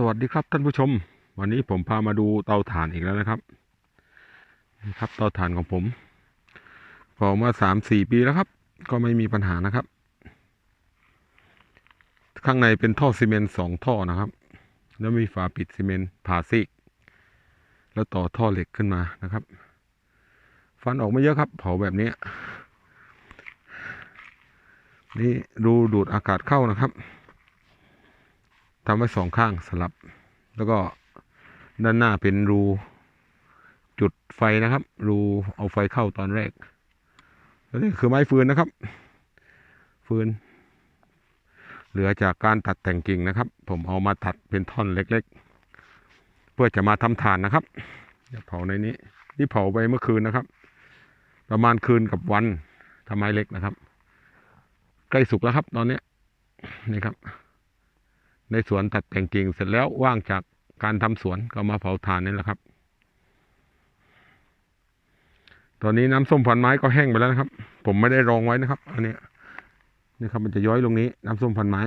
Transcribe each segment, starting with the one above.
สวัสดีครับท่านผู้ชม วันนี้ผมพามาดูเตาถ่านอีกแล้วนะครับนี่ครับเตาถ่านของผมพอมาสามสี่ปีแล้วครับ ก็ไม่มีปัญหานะครับ ข้างในเป็นท่อซีเมนต์สองท่อนะครับ แล้วมีฝาปิดซีเมนต์ผ่าซีก แล้วต่อท่อเหล็กขึ้นมานะครับ ฟันออกไม่เยอะครับ เผาแบบนี้ นี่รูดูดอากาศเข้านะครับ ทำไว้สองข้างสลับ แล้วก็ด้านหน้าเป็นรูจุดไฟนะครับ รูเอาไฟเข้าตอนแรกแล้วนี่คือไม้ฟืนนะครับ ฟืน เหลือจากการตัดแต่งกิ่งนะครับ ผมเอามาตัดเป็นท่อนเล็ก ๆ เพื่อจะมาทำฐานนะครับเดี๋ยวเผาในนี้นี่เผาไปเมื่อคืนนะครับ ประมาณคืนกับวันทำไมเล็กนะครับ ใกล้สุกแล้วครับ ตอนนี้นี่ครับ ในสวนตัดแต่งกิ่งเสร็จแล้วว่างจากการทำสวนก็มาเผาถ่านนี่แหละครับ ตอนนี้น้ำส้มพันไม้ก็แห้งไปแล้วนะครับ ผมไม่ได้รองไว้นะครับ อันนี้นี่ครับมันจะย้อยลงนี้ น้ำส้มพันไม้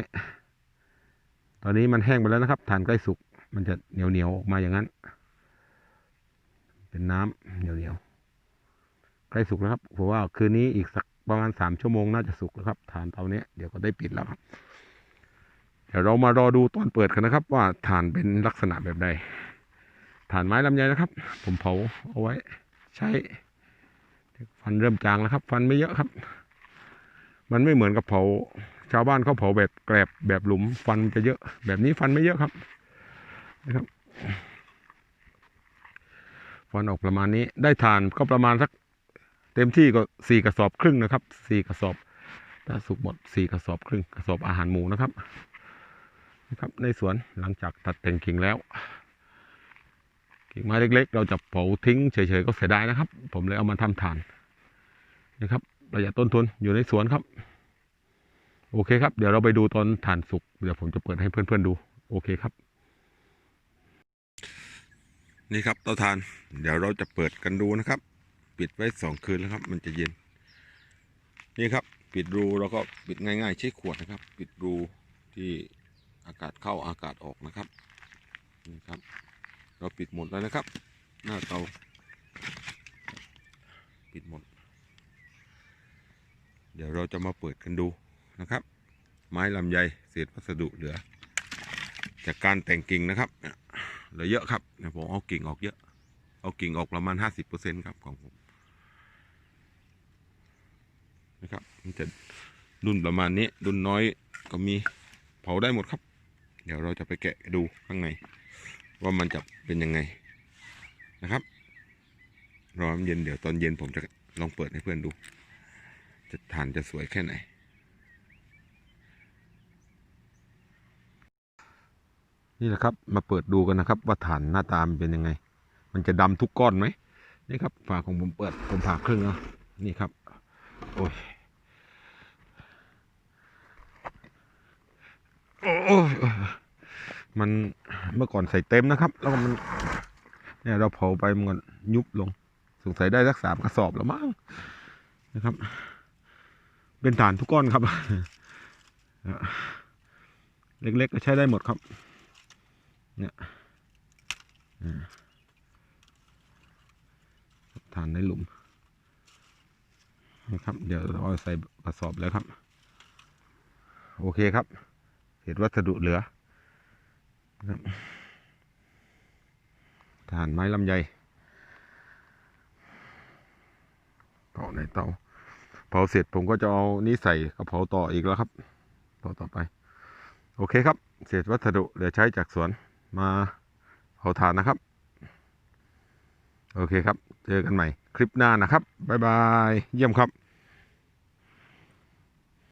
ตอนนี้มันแห้งไปแล้วนะครับถ่านใกล้สุก มันจะเหนียวเหนียวๆออกมาอย่างนั้น เป็นน้ำเหนียวเหนียวๆใกล้สุกแล้วครับผมว่าคืนนี้อีกสักประมาณสามชั่วโมงน่าจะสุกแล้วครับ ฐานเตาเนี้ยเดี๋ยวก็ได้ปิดแล้วครับ เดี๋ยวเรามารอดูตอนเปิดกันนะครับ ว่าฐานเป็นลักษณะแบบใดฐานไม้ลำไยนะครับ ผมเผาเอาไว้ ใช้ ฟันเริ่มจางแล้วครับ ฟันไม่เยอะครับ มันไม่เหมือนกับเผา ชาวบ้านเขาเผาแบบแกลบแบบหลุมฟันจะเยอะ แบบนี้ฟันไม่เยอะครับนะครับฟันออกประมาณนี้ ได้ฐานก็ประมาณสักเต็มที่ก็สี่กระสอบครึ่งนะครับสี่กระสอบถ้าสุกหมดสี่กระสอบครึ่งกระสอบอาหารหมูนะครับ นะครับในสวนหลังจากตัดแต่งกิ่งแล้ว กิ่งไม้เล็ก ๆ เราจะเผาทิ้งเฉยๆก็เสียดายนะครับ ผมเลยเอามาทำฐานนะครับประหยัดต้นทุนอยู่ในสวนครับ โอเคครับ เดี๋ยวเราไปดูตอนฐานสุกเดี๋ยวผมจะเปิดให้เพื่อนๆดู โอเคครับ นี่ครับเตาถ่าน เดี๋ยวเราจะเปิดกันดูนะครับ ปิดไว้สองคืนแล้วครับ มันจะเย็น นี่ครับ ปิดรูเราก็ปิดง่ายๆใช้ขวดนะครับ ปิดรูที่ อากาศเข้าอากาศออกนะครับนี่ครับ เราปิดหมดแล้วนะครับ หน้าเตาปิดหมด เดี๋ยวเราจะมาเปิดกันดูนะครับ ไม้ลำไยเศษวัสดุเหลือ จากการแต่งกิ่งนะครับเนี่ยเหลือเยอะครับเนี่ยผมเอากิ่งออกเยอะ เอากิ่งออกประมาณห้าสิบเปอร์เซ็นครับของผมนะครับมันจะรุ่นประมาณนี้รุ่นน้อยก็มีเผาได้หมดครับ เดี๋ยวเราจะไปแกะดูข้างใน ว่ามันจะเป็นยังไงนะครับรอนเย็นเดี๋ยวตอนเย็นผมจะลองเปิดให้เพื่อนดู จะทานจะสวยแค่ไหน นี่แหละครับ มาเปิดดูกันนะครับ ว่าฐานหน้าตามนเป็นยังไง มันจะดำทุกก้อนไหมนี่ครับฝาของผมเปิดผมผ่าครึ่งแล้วนี่ครับ โอ้ยโอ้ยโอ้ย มันเมื่อก่อนใส่เต็มนะครับ แล้วมัน เนี่ยเราเผาไปมันก็ยุบลง สงสัยได้สักสามกระสอบแล้วมั้งนะครับ เป็นฐานทุกก้อนครับ เล็กๆก็ใช้ได้หมดครับ เนี่ยฐานในหลุมนะครับ เดี๋ยวเราใส่กระสอบแล้วครับ โอเคครับ เศษวัสดุเหลือฐานไม้ลำไยเผาในเตาเผาเสร็จผมก็จะเอานี้ใส่กระเผาต่ออีกแล้วครับต่อต่อไป โอเคครับ เศษวัสดุเหลือใช้จากสวนมาเผาถ่านนะครับ โอเคครับ เจอกันใหม่ คลิปหน้านะครับ บ๊ายบาย เยี่ยมครับ